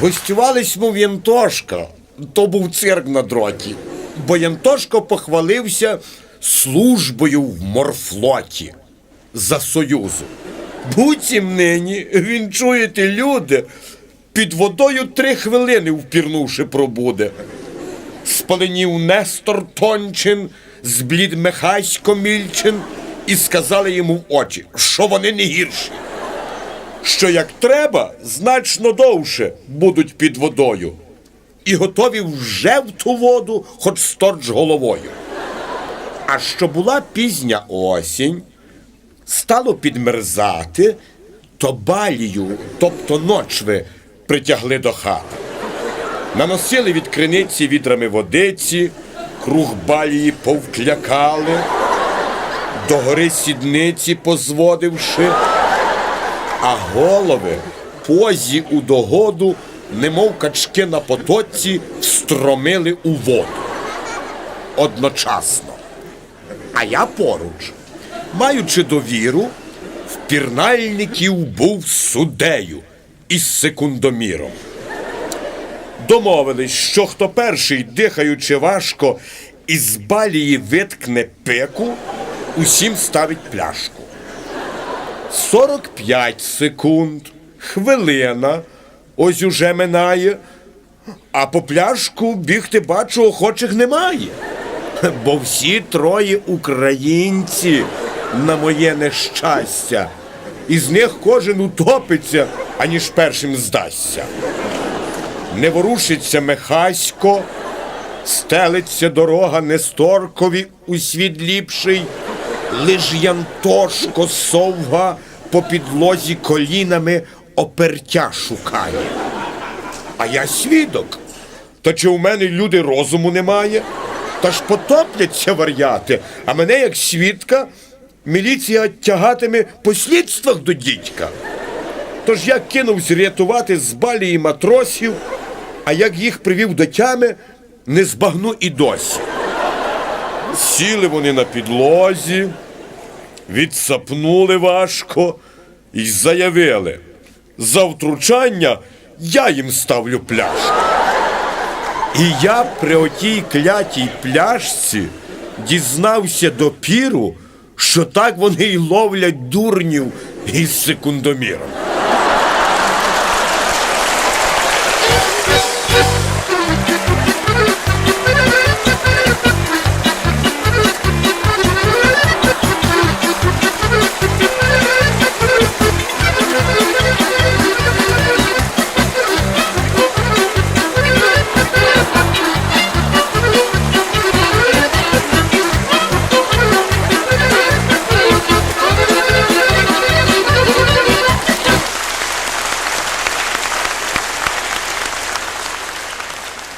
Гостювались му в Янтошка, то був цирк на дроті, бо Янтошко похвалився службою в морфлоті за Союзу. Буцім нині, він чуєте, люди, під водою три хвилини впірнувши пробуде. Спаленів Нестор Тончин, зблід Михасько Мільчин, і сказали йому в очі, що вони не гірші що як треба, значно довше будуть під водою. І готові вже в ту воду, хоч сторч головою. А що була пізня осінь, стало підмерзати, то балію, тобто ночви, притягли до хати. Наносили від криниці відрами водиці, круг балії повклякали, до гори сідниці позводивши а голови позі у догоду, немов качки на потоці, встромили у воду. Одночасно. А я поруч, маючи довіру, в пірнальників був суддею із секундоміром. Домовились, що хто перший, дихаючи важко, із балії виткне пику, усім ставить пляшку. 45 секунд, хвилина, ось уже минає, а по пляшку бігти бачу охочих немає. Бо всі троє українці на моє нещастя. Із них кожен утопиться, аніж першим здасться. Не ворушиться Михасько, стелиться дорога Несторкові у світ ліпший, лиш Янтошко совга по підлозі колінами опертя шукає. А я свідок. Та чи у мене люди розуму немає? Та ж потопляться вар'яти, а мене як свідка міліція тягатиме по слідствах до дідька. Тож я кинувся рятувати з балії матросів, а як їх привів до тями, не збагну і досі. Сіли вони на підлозі, відсапнули важко і заявили, за втручання я їм ставлю пляшку. І я при отій клятій пляшці дізнався допіру, що так вони й ловлять дурнів із секундоміром.